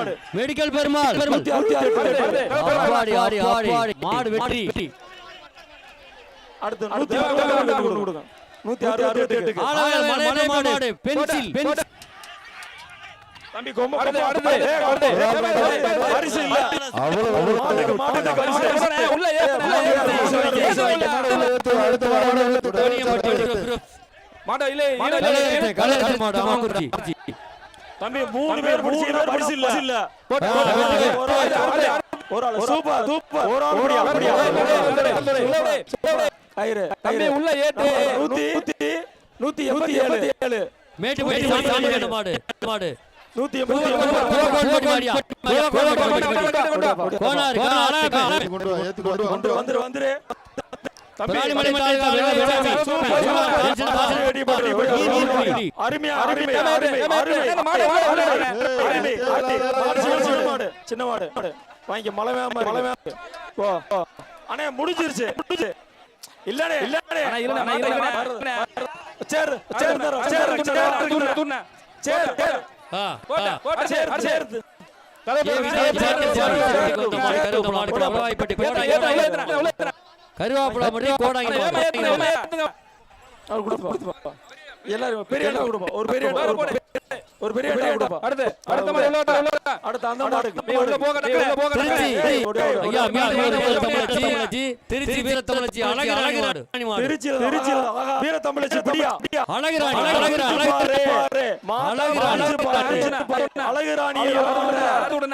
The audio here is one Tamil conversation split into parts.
மாடு மெடிக்கல் பெருமாள் மாடு வெற்றி மாடு இல்ல மாடு தம்பி மூணு பேர் முடிச்சீங்கன்னா பரிசு இல்ல இல்ல போட்டு, ஆ, போட்டு, ஆ, போட்டு. ஒரு ஆள் ஒரு ஆள் ஒரு ஆள் சூப்பர் சூப்பர் ஒரு ஆள் முடியா முடியா கயிறு தம்பி உள்ள ஏத்து நூத்தி எண்பத்தி ஏழு ஏழு மேட்டு போய் சாமி வேணு மாடு மாடு நூத்தி எண்பத்தி வந்துரு வந்துரு சின்ன மாடு வாங்கிக்க மலை மலை போ. அண்ணே முடிஞ்சிருச்சு. சேர் சேர் சேர் சேர் துண்ணு. சேர் சேர் ஆ சேர். சேர் மாடு ஏத்துறா, ஏத்துறா, கருவாப்பிலை மாடு கோடாங்கி. அவர் கொடுப்பா எல்லாரும் பெரிய அண்ணா கொடுப்பா ஒரு பெரிய அண்ணா. ஒரு பெரிய அண்ணா கொடுப்பா அடுத்து, அடுத்த மாதிரி ஓட்டா. அடுத்து அந்த மாடுக்கு நீ உள்ள போக, உள்ள போக, திருச்சி ஐயா. மீன் வீர தமிழச்சி திருச்சி வீர தமிழச்சி அழகு ராணி மாடு. மாடு. திருச்சியில திருச்சியில வீர தமிழச்சி பிடியா. அழகு ராணி அழகு ராணி. மாட்டை அழகு ராணி. அழகு அழகு ராணி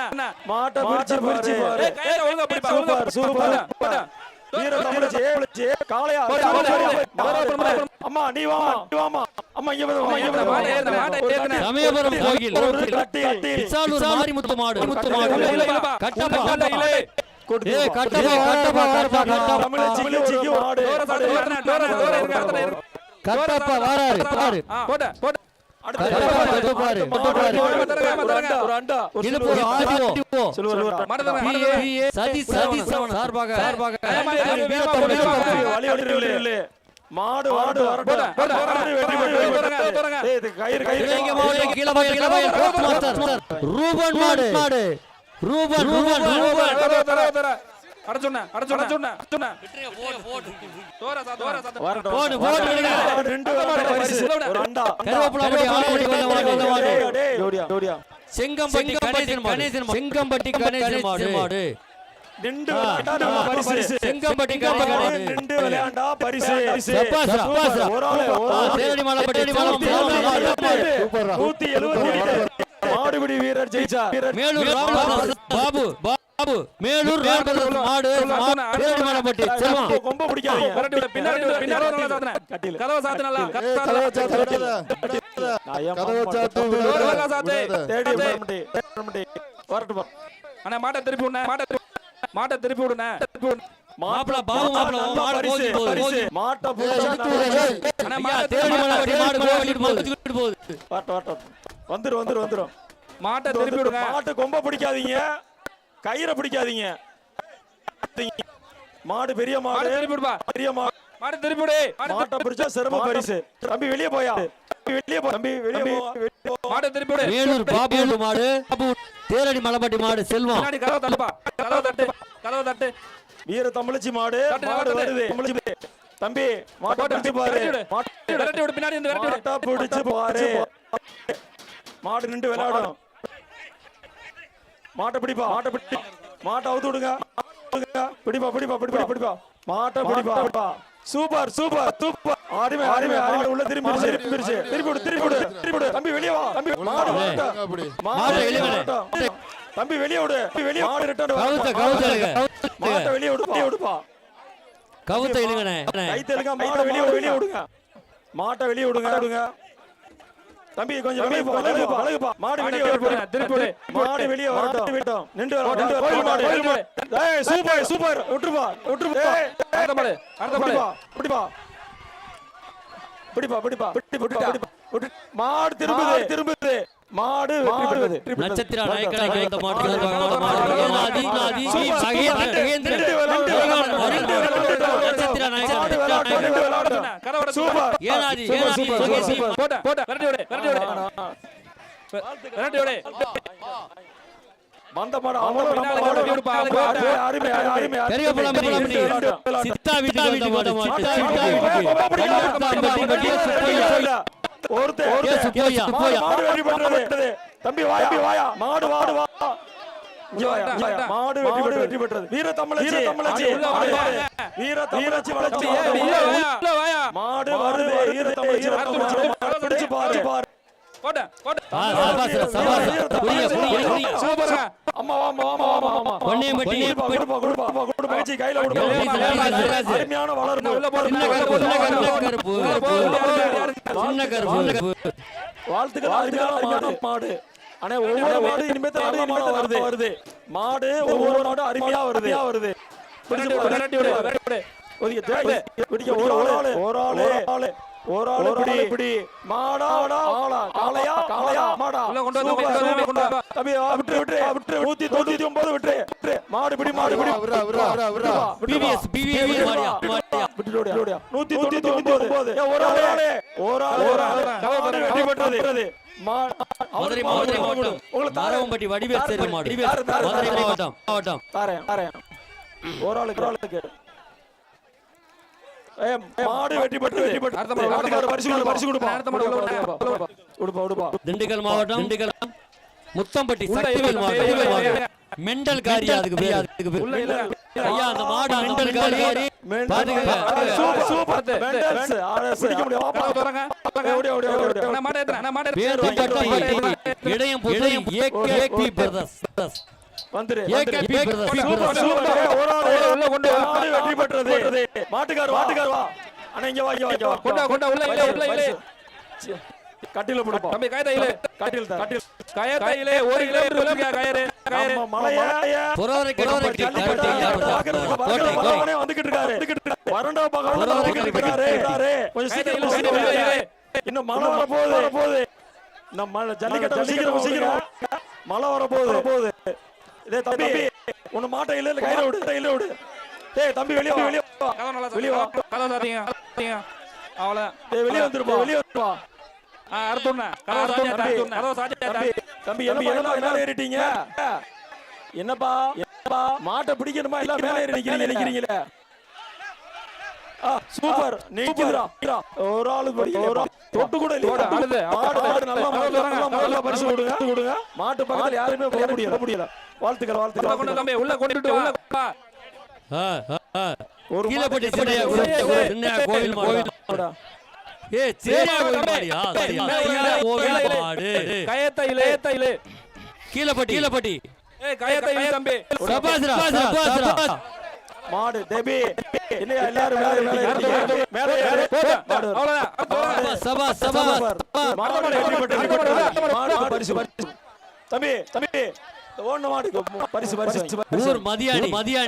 அண்ணா. மாட்டை பிடிச்சு பாரு. Super, super. வீர தமிழச்சி தமிழச்சி காளையா. அம்மா நீ வாமா நீ வாமா அம்மா இங்க வந்து அம்மா இங்க வந்து மாட்டை ஏறுன, மாட்டை ஏறுன. சமயபுரம் கோயில் ஒரு கட்டி கட்டி. விசாலூர் மாரிமுத்து மாடு. முத்து மாடு. கட்டப்பா இல்ல. ஏ கட்டப்பா. கட்டப்பா கட்டப்பா கட்டப்பா. தமிழச்சிக்கு மாடு. கட்டப்பா வாராரு பாரு போடா, போடா, மாடு மாஸ்டர் ரூபன் மாடு மாடு ரூபன் ரூபன் தோர தோர போடு. போடு. ரெண்டு ஒரு அண்டா. கருவேப்பிலை வந்த மாடு மாடு டேய், ஜோடியா ஜோடியா. செங்கம்பட்டி கணேசன் கணேசன் செங்கம்பட்டி கணேசன் மாடு. விளையாண்டா பரிசு. செங்கம்பட்டி கணேசன் விளையாண்டா பரிசு. ஒரு ஆளு ஒரு ஆளு. மாடுபிடி வீரர் ஜெயிச்சா வீரர் மேலூர் பாபு. மேலூர் ராமதாஸ் மாடு மா- தேரடி மலைப்பட்டி செல்வம் கொம்ப பிடிக்காதீங்க விரட்டி விடு, பின்னாடி விடு, பின்னாடி விடு, நல்லா சாத்துனே. கட்டில. கதவை சாத்து நல்லா, கதவை சாத்து. நான் ஏன் கதவை மாட்டு சாத்து. தேடி பா. அண்ணா, திருப்பி மாட்டை திருப்பி- மாட்டை திருப்பி மாடு பரிசு, போகுது போகுது. மாட்டை. அண்ணா, மாடு போகுது வரட்டும். வந்துரும் வந்துரும் வந்துரும் மாட்டை திருப்பி விடுங்க மாட்டு கொம்ப பிடிக்காதீங்க கயிறை பிடிக்காதீங்க. மாடு பெரிய மாடு. பெரிய மாடு. மாட்டை திருப்பி விடு. மாட்டை பிடிச்சா சிரம பரிசு. தம்பி வெளியே போயா? தம்பி வெளியே போ. தம்பி வெளியே போ. வெளியே போ. மாட்டை திருப்பி விடு. மேலூர் பாபு மாடு. தேரடி மலைப்பட்டி மாடு செல்வம். பின்னாடி கதவை தட்டுப்பா. கதவை தட்டு. கதவை தட்டு. வீர தமிழச்சி மாடு. மாடு. வருது. தம்பி மாட்டை பிடிச்சு பாரு. மாட்டை பிடிச்சு பாரு. மாடு நின்று விளையாடும். மாட்டை பிடிப்பா. மாட்டை பிடி மாட்டை அவுத்து விடுங்க. பிடிப்பா பிடிப்பா பிடிப்பா பிடிப்பா. மாட்டை பிடிப்பா. Super super super. அருமை அருமை மாடு உள்ள திரும்பிடுச்சு திரும்பிடுச்சு. திருப்பி விடு திருப்பி விடு திருப்பி விடு. தம்பி வெளியே வா. தம்பி மாடு மாடு வெளியே. வரட்டும். தம்பி வெளியே விடு. தம்பி வெளியே மாடு ரிட்டர்ன் கவுத்த கவுத்த மாட்டை வெளியே விடு வெளியே விடுப்பா கவுத்த இழுங்கண்ணே. கை தெலுங்க மாட்டை வெளியே வெளியே விடுங்க. மாட்டை வெளியே விடுங்க விடுங்க. தம்பி கொஞ்சம் வெளியே போ அழகுப்பா அழகுப்பா மாடு வெளியே வரட்டும் திருப்பி. மாடு வெளியே வரட்டும் விட்டோம் நின்று வர நின்று கோயில் மாடு, கோயில் மாடு. ஏய் சூப்பர் சூப்பர் விட்டுருப்பா விட்டுருப்பா ஏய் அடுத்த மாடு அடுத்த மாடு பிடிப்பா பிடிப்பா பிடிப்பா பிடிப்பா பிடி பிடிப்பா பிடிப்பா விட்டு- மாடு திரும்புது திரும்புது மாடு பெறுது நட்சத்திர நாயக்கனை கிடைத்த மாட்டு மாடு மாடு நாதி மகேந்திர மகேந்திர நட்சத்திர மாடு நாயக்கன் சூப்பர். ஏனாதி சூப்பர், ஏனாதி சூப்பர், மகேசி சூப்பர். போட்ட போட்ட விரட்டி விடு விரட்டி விடு. விரட்டி விடு. வந்த மாடு அவங்க அவ்வளவு பின்னால நம்ம ஓடி விடுப்பா, அருமை. அருமை. பெரிய. சித்தா வந்த சித்தா பட்டி, சுப்பையா. சுப்பையா. மாடு. தம்பி வாயா வாயா. மாடு வாடு வா இங்க வாயா, இங்க வாயா. மாடு வெற்றி வெற்றி பெற்றது. வீர தமிழச்சி தமிழச்சி. தமிழச்சி வளர்ச்சி. மாடு. வருது தமிழச்சி பிடிச்சு பாரு பாரு. அம்மா. கொடுப்பா கொடுப்பா கொடுப்பா கையில கொடுப்பா. அருமையான வளர்ப்பு. உள்ள கருப்பு. கருப்பு வாழ்த்துக்கள் மாடு. அண்ணே ஒவ்வொரு மாடு இனிமே தான் நல்ல மாடு வருது வருது மாடு ஒவ்வொரு மாடு அருமையா வருது வருது விரட்டி விடு, விரட்டி விடு, விரட்டி விடு. ஒதுக்கி தேய். பிடிக்க ஒரு ஆளு ஒரு ஆளு ஆளு ஒரு ஆளு பிடி பிடி மாடா பிடி மாடு பிடி. நூத்தி தொண்ணூத்தி ஒன்பது. ஒரு ஆளு, மதுரை மதுரை மாவட்டம். தாரவம்பட்டி வடிவேல் சேரி மதுரை தாரு. மாவட்டம் மாவட்டம். ஒரு ஆளுக்கு ஆளுக்கு. திண்டுக்கல் மாவட்டம். திண்டுக்கல். முத்தம்பட்டி உள்ள இல்ல, மாடு இல்ல, இல்ல, மாடு மெண்டல் காரி அதுக்கு பேர் அதுக்கு பேர். இல்ல. ஐயா அந்த மாடு மெண்டல் காரி பாத்துக்கங்க சூப்பர், சூப்பர். மெண்டல்ஸ். பிடிக்க முடியும். திறங்க. ஏய், ஓடி, ஓடி, ஓடி. நான் மாட்டை ஏத்துறேன், நான் மாட்டை பேர். பட்டி இடையம் புது ஏகேபி பிரதர்ஸ் வந்துரு, ஏகேபி. Brothers super, super. ஒரு ஆளு, உள்ள கொண்டு. மாடு வெற்றி பெற்றது. மாட்டுக்கார் மாட்டுக்கார் வா. அண்ணா இங்க வா இங்க வா கொண்டா, கொண்டா, உள்ள இலே, உள்ள இலே. சி, கட்டில போடுப்பா தம்பி, கயத்தை இலே. கட்டில் தான். கட்டில் கயத்தை இலே, ஒரு கிலோமீட்டர் கயிறு, இன்னும் மழை வர போகுது வர போகுது நம்ம ஜல்லிக்கட்டு சீக்கிரம் சீக்கிரம் மழை வர போகுது வர போகுது இதே தம்பி. உன்னை மாட்டை இல்ல இல்ல கையில விடு. கையில விடு. டேய் தம்பி வெளிய வா. வெளிய வா வெளிய வா. கதவு. டேய் வெளிய வந்துருப்பா. வெளிய வந்துருப்பா. ஆ, அறுத்து விடுண்ணே. கதவு தம்பி என்னப்பா என்னப்பா மேல ஏறிட்டீங்க? என்னப்பா என்னப்பா? மாட்டை பிடிக்கணுமா இல்ல மேல ஏறி நிக்கிறீங்க நிக்கிறீங்களே? சூப்பர். நிக்குதுடா ஒரு ஆளு படி ஒரு தொட்டு கூட இல்ல ஆடுது. மாடு மாடு நல்லா மாடு நல்லா பரிசு கொடுங்க. கொடுங்க. மாட்டு பக்கத்துல யாருமே போக முடியல முடியல வாழ்த்துக்கள் உள்ள வாழ்த்துக்கள். கொண்டு தம்பி, உள்ள கொண்டுட்டு உள்ள கொண்டு ஆ. ஒரு பக்கத்துல சின்னையா கோவில் மாடு. போடா. ஏ சேரியா. மாடியா சரியா? மாடு கயத்தை இலே, கயத்தை இலே. கீழப்பட்டி கீழப்பட்டி ஏய், கயத்தை இலே தம்பி. சபாஸ்ரா சபாஸ்ரா மாடு தேபி என்னையா எல்லாரும் மேல. மாடு அவ்வளவுதான். சபா சபா. மாடு மாடு பரிசு பரிசு தம்பி தம்பி ஓடுன பரிசு பரிசு. ஊர்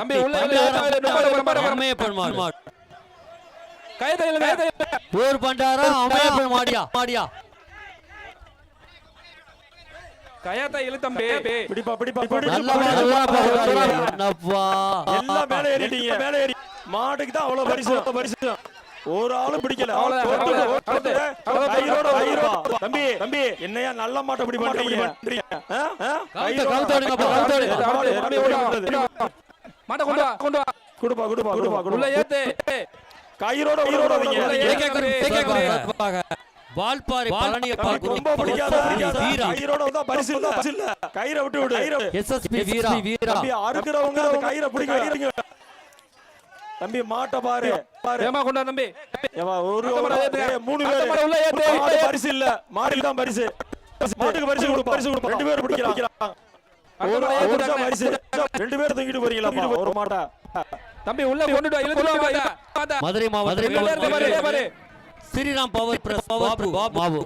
தம்பி, உள்ள. அம்மையப்பன் மாடு கயத்தை இலே, கயத்தை இலே. ஊர் பண்டாரா அம்மையப்பன் மாடியா? மாடியா? கயத்தை இழு தம்பி பிடிப்பா பிடிப்பா. நல்லா பிடிப்பா. நல்லா பாக்குறாரு என்னப்பா? எல்லாம் மேல ஏறிட்டீங்க மேல ஏறி? மாடுக்கு தான் அவ்வளவு பரிசு பரிசு. ஒரு ஆளும் பிடிக்கல. தம்பி தம்பி என்னையா நல்ல மாட்டை பிடி பண்றீங்க ஆ? ஆ? கயிறோட- கவுத்து விடுங்கப்பா, கவுத்து விடுங்க. மாடு, தம்பி, மாடு ஓடு, பிடி பண்றது. மாட்டை கொண்டு வா கொண்டு வா. கொடுப்பா கொடுப்பா கொடுப்பா உள்ள கொடுப்பா. ஏத்து. கயிறோட குரு. வால்பாறை தம்பி, ரொம்ப பிடிக்காத. வீரா கயிறோட வந்தா பரிசு இல்ல. பரிசு இல்ல. கயிறை விட்டு விடு. எஸ்எஸ்பி வீரா. வீரா. தம்பி அறுக்கிறவங்க அந்த கயிறை பிடிக்க தம்பி மாட்டை பாரு. பாரு. ஏமா கொண்டு தம்பி. ஏம்மா, ஒரு மூணு பேரு. உள்ள ஏத்து. பரிசு இல்ல. மாடுக்கு தான் பரிசு. மாட்டுக்கு பரிசு கொடுப்பா பரிசு கொடுப்பா ரெண்டு பேரும் பிடிக்கிறாங்க ஒரு. பரிசு. ரெண்டு பேரும் தூக்கிட்டு போறீங்களா? ஒரு மாட்டை. தம்பி உள்ள கொண்டுட்டு வா இழுத்து வா பார்த்தா பார்த்தா மதுரை மாவட்டம் ஸ்ரீராம் பவர் பிரஸ் பாபு மாவு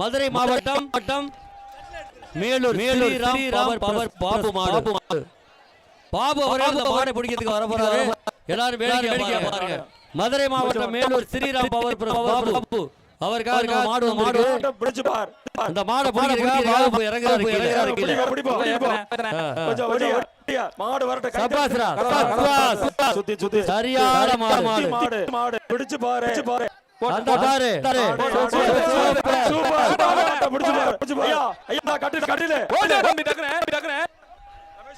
மதுரை மாவட்டம் மாவட்டம். மேலூர் மேலூர் ஸ்ரீராம் பவர் பாபு மாடு. பாபு அவர்கள் அந்த மாடை பிடிக்கிறதுக்கு வர போறாரு எல்லாரும் வேடிக்கை பாருங்க. மதுரை மாவட்டம் மேலூர் ஸ்ரீராம் பவர் பிரஸ் பாபு. அவருக்காக மாடு மாடு பிடிச்சு பார். அந்த மாடை பிடிக்கிறதுக்காக பாபு இறங்குறாரு இறங்குறாரு ஒட்டியா. மாடு வரட்ட சபாஸ்ரா. சுத்தி சுத்தி சரியான மாடு. மாடு. மாடு. பிடிச்சு பாரு. பிடிச்சு பாரு. அந்த பாரு சூப்பர் சூப்பர் பிடிச்சு பாரு பிடிச்சு பாரு. ஐயா. ஐயா கட்டில் கட்டில் ஓடு தம்பி டக்குனே டக்குனே.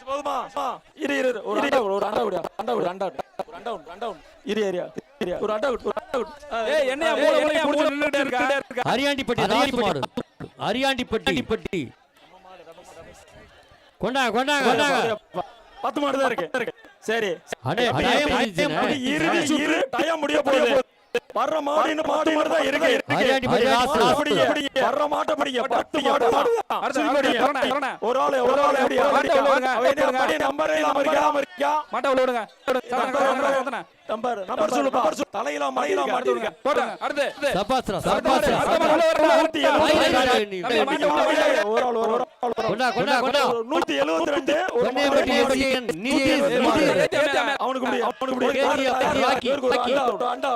போதுமா? ஆ, இரு இரு. ஒரு அண்டா ஒரு அண்டா விடு அண்டா விடு அண்டா. ஒரு அண்டா விடு அண்டா விடு. இரு ஏரியா ஏரியா ஒரு அண்டா விடு ஒரு அண்டா விடு ஆ, ஏய் என்னையா மூளை மூளை புடிச்சு நின்னுட்டே இருக்கா அரியாண்டிப்பட்டி ராசு மாடு. அரியாண்டிப்பட்டி பட்டி கொண்டாங்க கொண்டாங்க கொண்டாங்க பத்து மாடு தான் இருக்கு. இருக்கு. சரி. அடே டைம் இறுதி சுற்று. டயம் முடிய போகுது. வர்ற மாடு இன்னும் மாடு தான் இருக்கு. அப்படியே, அப்படியே. வர்ற மாட்டை படிங்க பத்து மாடு. ஒரு ஆளு ஒரு ஆளு நம்பரே இல்லாம இருக்கா விடுங்க. நம்பர் தலையில மலையில. அடுத்து. சபாஸ்ரா சபாஸ்ரா. ஒரு ஆள் ஒரு ஆள். கொண்டா கொண்டா கொண்டா ஒரு. அவனுக்கு முடி. அவனுக்கு முடி ஓகே, ஓகே, ஓகே, ராக்கி, இவருக்கு ஒரு ராக்கி. அண்டா.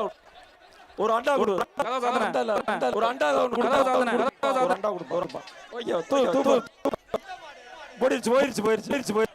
ஒரு அண்டா கொடு. ஒரு அண்டா. ஒரு அண்டா கொடு. போறப்பா ஓகே தூ தூ போயிடுச்சு போயிடுச்சு போயிடுச்சு போயிடுச்சு.